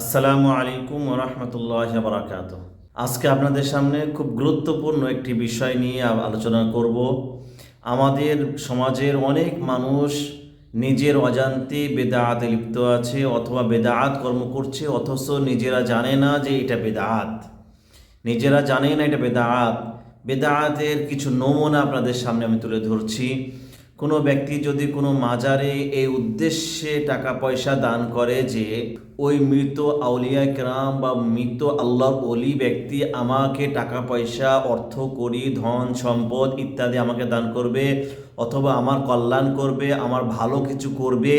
আসসালামু আলাইকুম রহমতুল্লাহ বারাকাত আজকে আপনাদের সামনে খুব গুরুত্বপূর্ণ একটি বিষয় নিয়ে আলোচনা করব। আমাদের সমাজের অনেক মানুষ নিজের অজান্তে বেদাআতে লিপ্ত আছে অথবা বেদাআত কর্ম করছে, অথচ নিজেরা জানে না যে এটা বেদাআত নিজেরা জানে না এটা বেদাআত বেদাআতের কিছু নমুনা আপনাদের সামনে আমি তুলে ধরছি। কোনো ব্যক্তি যদি কোনো মাজারে এই উদ্দেশ্যে টাকা পয়সা দান করে যে, ওই মৃত আউলিয়া কেরাম বা মৃত আল্লাহর অলি ব্যক্তি আমাকে টাকা পয়সা অর্থ, করি, ধন, সম্পদ ইত্যাদি আমাকে দান করবে অথবা আমার কল্যাণ করবে, আমার ভালো কিছু করবে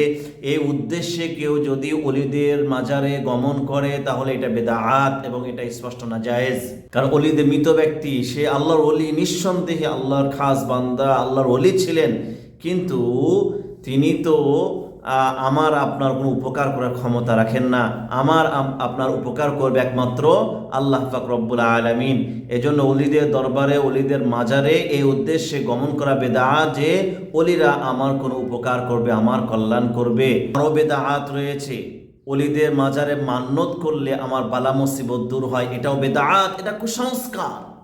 এই উদ্দেশ্যে কেউ যদি অলিদের মাজারে গমন করে, তাহলে এটা বেদাহাত এবং এটা স্পষ্ট না, জায়েজ। কারণ অলিদের মৃত ব্যক্তি, সে আল্লাহর অলি নিঃসন্দেহে আল্লাহর খাস বান্দা, আল্লাহর অলি ছিলেন। কিন্তু তিনি তো আমার আপনার কোনো উপকার করার ক্ষমতা রাখেন না। আমার আম- আপনার উপকার করবে একমাত্র আল্লাহ পাক রব্বুল আলমিন। এজন্য অলিদের দরবারে, অলিদের মাজারে এই উদ্দেশ্যে গমন করা বেদা যে, অলিরা আমার কোনো উপকার করবে, আমার কল্যাণ করবে। আরও বেদাহাত রয়েছে। অলিদের মাজারে মান্যত করলে আমার বালা মুসিবত দূর হয়। এটাও বেদাত, এটা কুসংস্কার।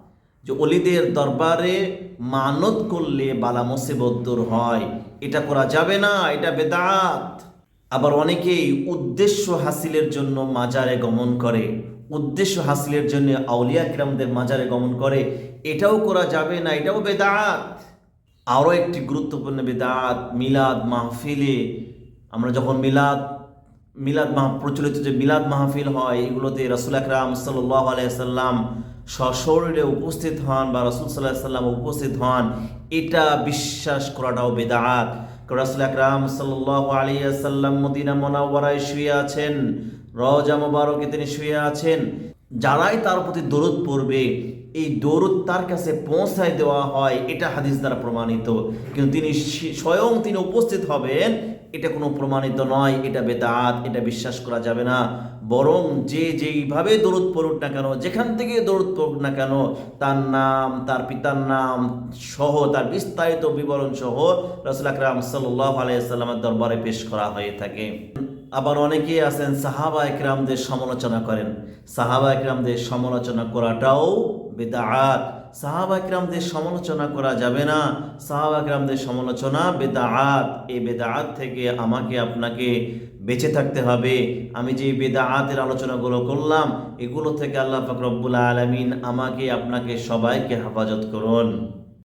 যে অলিদের দরবারে মানত করলে বালা মুসিবত দূর হয়। এটা করা যাবে না, এটা বেদাত। আবার অনেকেই উদ্দেশ্য হাসিলের জন্য মাজারে গমন করে। উদ্দেশ্য হাসিলের জন্য আউলিয়া কিরামদের মাজারে গমন করে। এটাও করা যাবে না, এটাও বেদাত। আরও একটি গুরুত্বপূর্ণ বেদাত, মিলাদ মাহফিলে। আমরা যখন মিলাদ মিলাদ মাহ, প্রচলিত যে মিলাদ মাহফিল হয়, এগুলোতে রসুল আকরাম সাল্লাহ আলাইসাল্লাম সশরীরে উপস্থিত হন বা রসুল সাল্লাহ সাল্লাম উপস্থিত হন, এটা বিশ্বাস করাটাও বেদাত। রসুল আকরাম সাল্লাহ আলিয়াল্লাম মদিনা মোনাওয়ারায় শুয়ে আছেন রজা মোবারকে তিনি শুয়ে আছেন যারাই তার প্রতি দরুদ পড়বে, এই দরুদ তার কাছে পৌঁছায় দেওয়া হয়, এটা হাদিস দ্বারা প্রমাণিত। কিন্তু তিনি স্বয়ং তিনি উপস্থিত হবেন, এটা কোনো প্রমাণিত নয়, এটা বেদাত, এটা বিশ্বাস করা যাবে না। বরং যে যেইভাবে দরুদ পড়ুক না কেন, যেখান থেকে দরুদ পড়ুক না কেন, তার নাম, তার পিতার নাম সহ, তার বিস্তারিত বিবরণ সহ রসুল আকরাম সাল্লাহ আলাইসাল্লামের দরবারে পেশ করা হয়ে থাকে। আবার অনেকেই আছেন সাহাবা একরামদের সমালোচনা করেন। সাহাবা একরামদের সমালোচনা করাটাও বেদাআত। সাহাবা একরামদের সমালোচনা করা যাবে না। সাহাবা একরামদের সমালোচনা বেদাআত। এই বেদাআত থেকে আমাকে আপনাকে বেঁচে থাকতে হবে। আমি যে বেদাআতের আলোচনাগুলো করলাম, এগুলো থেকে আল্লাহ পাক রব্বুল আলমিন আমাকে, আপনাকে সবাইকে হেফাজত করুন।